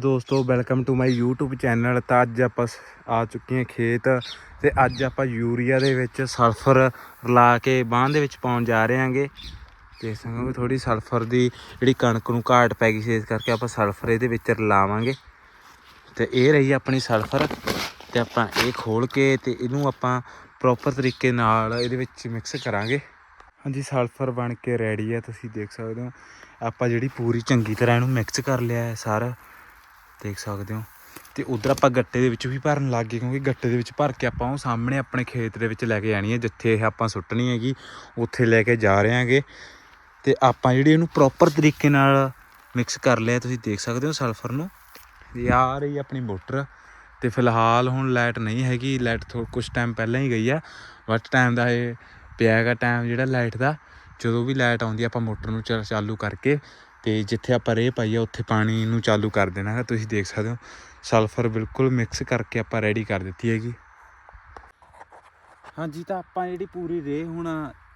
ਦੋਸਤੋ welcome to my YouTube channel ਤਾਂ ਅੱਜ ਆਪਾਂ ਸ- ਆ ਚੁੱਕੇ ਹਾਂ ਖੇਤ ਤੇ ਅੱਜ ਆਪਾਂ ਯੂਰੀਆ ਦੇ ਵਿੱਚ ਸਲਫਰ ਰਲਾ ਕੇ ਬਾਂਹ ਦੇ ਵਿੱਚ ਪਾਉਣ ਜਾ ਰਹੇ ਹਾਂਗੇ। ਤੇ ਸੰਗੋ ਥੋੜੀ ਸਲਫਰ ਦੀ ਜਿਹੜੀ ਕਣਕ ਨੂੰ ਘਾਟ ਪੈ ਗਈ ਸੀ, ਇਸ ਕਰਕੇ ਆਪਾਂ ਸਲਫਰ ਇਹਦੇ ਵਿੱਚ ਰਲਾਵਾਂਗੇ। ਤੇ ਇਹ ਰਹੀ ਆਪਣੀ ਸਲਫਰ ਤੇ ਆਪਾਂ ਇਹ ਖੋਲ ਕੇ ਤੇ ਇਹਨੂੰ ਆਪਾਂ ਪ੍ਰੋਪਰ ਤਰੀਕੇ ਨਾਲ ਇਹਦੇ ਵਿੱਚ ਮਿਕਸ ਕਰਾਂਗੇ। ਹਾਂਜੀ ਸਲਫਰ ਬਣ ਕੇ ਰੈਡੀ ਹੈ ਤੁਸੀਂ ਦੇਖ ਸਕਦੇ ਹੋ। ਆਪਾਂ ਜਿਹੜੀ ਪੂਰੀ ਚੰਗੀ ਤਰ੍ਹਾਂ ਇਹਨੂੰ ਮਿਕਸ ਕਰ ਲਿਆ ਹੈ ਸਾਰਾ। ਦੇਖ ਸਕਦੇ ਹੋ। ਤੇ ਉਧਰ ਆਪਾਂ ਗੱਟੇ ਦੇ ਵਿੱਚ ਵੀ ਭਰਨ ਲੱਗ ਗਏ ਕਿਉਂਕਿ ਗੱਟੇ ਦੇ ਵਿੱਚ ਭਰ ਕੇ ਆਪਾਂ ਉਹ ਸਾਹਮਣੇ ਆਪਣੇ ਖੇਤ ਦੇ ਵਿੱਚ ਲੈ ਕੇ ਜਾਣੀ ਹੈ, ਜਿੱਥੇ ਇਹ ਆਪਾਂ ਸੁੱਟਣੀ ਹੈਗੀ, ਉੱਥੇ ਲੈ ਕੇ ਜਾ ਰਹੇ ਹਾਂਗੇ। ਤੇ ਆਪਾਂ ਜਿਹੜੀ ਇਹਨੂੰ ਪ੍ਰੋਪਰ ਤਰੀਕੇ ਨਾਲ ਮਿਕਸ ਕਰ ਲਿਆ, ਤੁਸੀਂ ਦੇਖ ਸਕਦੇ ਹੋ ਸਲਫਰ ਨੂੰ। ਇਹ ਆ ਰਹੀ ਆਪਣੀ ਮੋਟਰ। ਤੇ ਫਿਲਹਾਲ ਹੁਣ ਲਾਈਟ ਨਹੀਂ ਹੈਗੀ ਲਾਈਟ ਥੋ ਕੁਝ ਟਾਈਮ ਪਹਿਲਾਂ ਹੀ ਗਈ ਆ। ਬਟ ਟਾਈਮ ਦਾ ਇਹ ਪਿਆ ਹੈਗਾ ਟਾਈਮ ਜਿਹੜਾ ਲਾਈਟ ਦਾ। ਜਦੋਂ ਵੀ ਲਾਈਟ ਆਉਂਦੀ ਆਪਾਂ ਮੋਟਰ ਨੂੰ ਚਾਲੂ ਕਰਕੇ ਤੇ ਜਿੱਥੇ ਆਪਾਂ ਰੇਹ ਪਾਈ ਆ, ਉੱਥੇ ਪਾਣੀ ਨੂੰ ਚਾਲੂ ਕਰ ਦੇਣਾ ਹੈ। ਤੁਸੀਂ ਦੇਖ ਸਕਦੇ ਹੋ, ਸਲਫਰ ਬਿਲਕੁਲ ਮਿਕਸ ਕਰਕੇ ਆਪਾਂ ਰੈਡੀ ਕਰ ਦਿੱਤੀ ਹੈਗੀ। ਹਾਂਜੀ, ਤਾਂ ਆਪਾਂ ਜਿਹੜੀ ਪੂਰੀ ਰੇਹ ਹੁਣ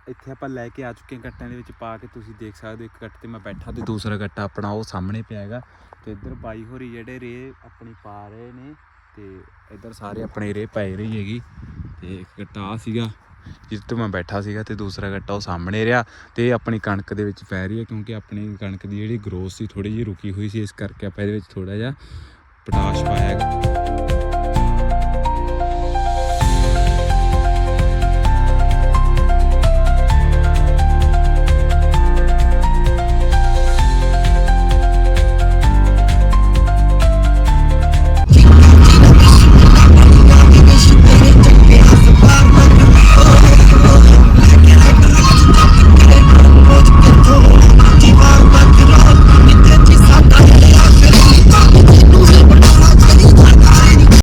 ਇੱਥੇ ਆਪਾਂ ਲੈ ਕੇ ਆ ਚੁੱਕੇ ਹਾਂ ਗੱਟਿਆਂ ਦੇ ਵਿੱਚ ਪਾ ਕੇ। ਤੁਸੀਂ ਦੇਖ ਸਕਦੇ ਹੋ, ਇੱਕ ਗੱਟ ਤੇ ਮੈਂ ਬੈਠਾ ਤੇ ਦੂਸਰਾ ਗੱਟਾ ਆਪਣਾ ਉਹ ਸਾਹਮਣੇ ਪਿਆ ਹੈਗਾ। ਤੇ ਇੱਧਰ ਬਾਈ ਹੋਰੀ ਜਿਹੜੇ ਰੇਹ ਆਪਣੀ ਪਾ ਰਹੇ ਨੇ, ਤੇ ਇੱਧਰ ਸਾਰੇ ਆਪਣੇ ਰੇਹ ਪੈ ਰਹੀ ਹੈਗੀ। ਤੇ ਇੱਕ ਗੱਟਾ ਆ ਸੀਗਾ। ਜਿਸ ਤੇ ਮੈਂ ਬੈਠਾ ਸੀਗਾ ਤੇ ਦੂਸਰਾ ਗੱਟਾ ਉਹ ਸਾਹਮਣੇ ਰਿਹਾ ਤੇ ਆਪਣੀ ਕਣਕ ਦੇ ਵਿੱਚ ਪੈ ਰਹੀ ਹੈ ਕਿਉਂਕਿ ਆਪਣੀ ਕਣਕ ਦੀ ਜਿਹੜੀ ਗਰੋਥ ਸੀ ਥੋੜੀ ਜਿਹੀ ਰੁਕੀ ਹੋਈ ਸੀ, ਇਸ ਕਰਕੇ ਆਪਾਂ ਇਹਦੇ ਵਿੱਚ ਥੋੜਾ ਜਿਹਾ ਪੋਟਾਸ਼ ਪਾਇਆ।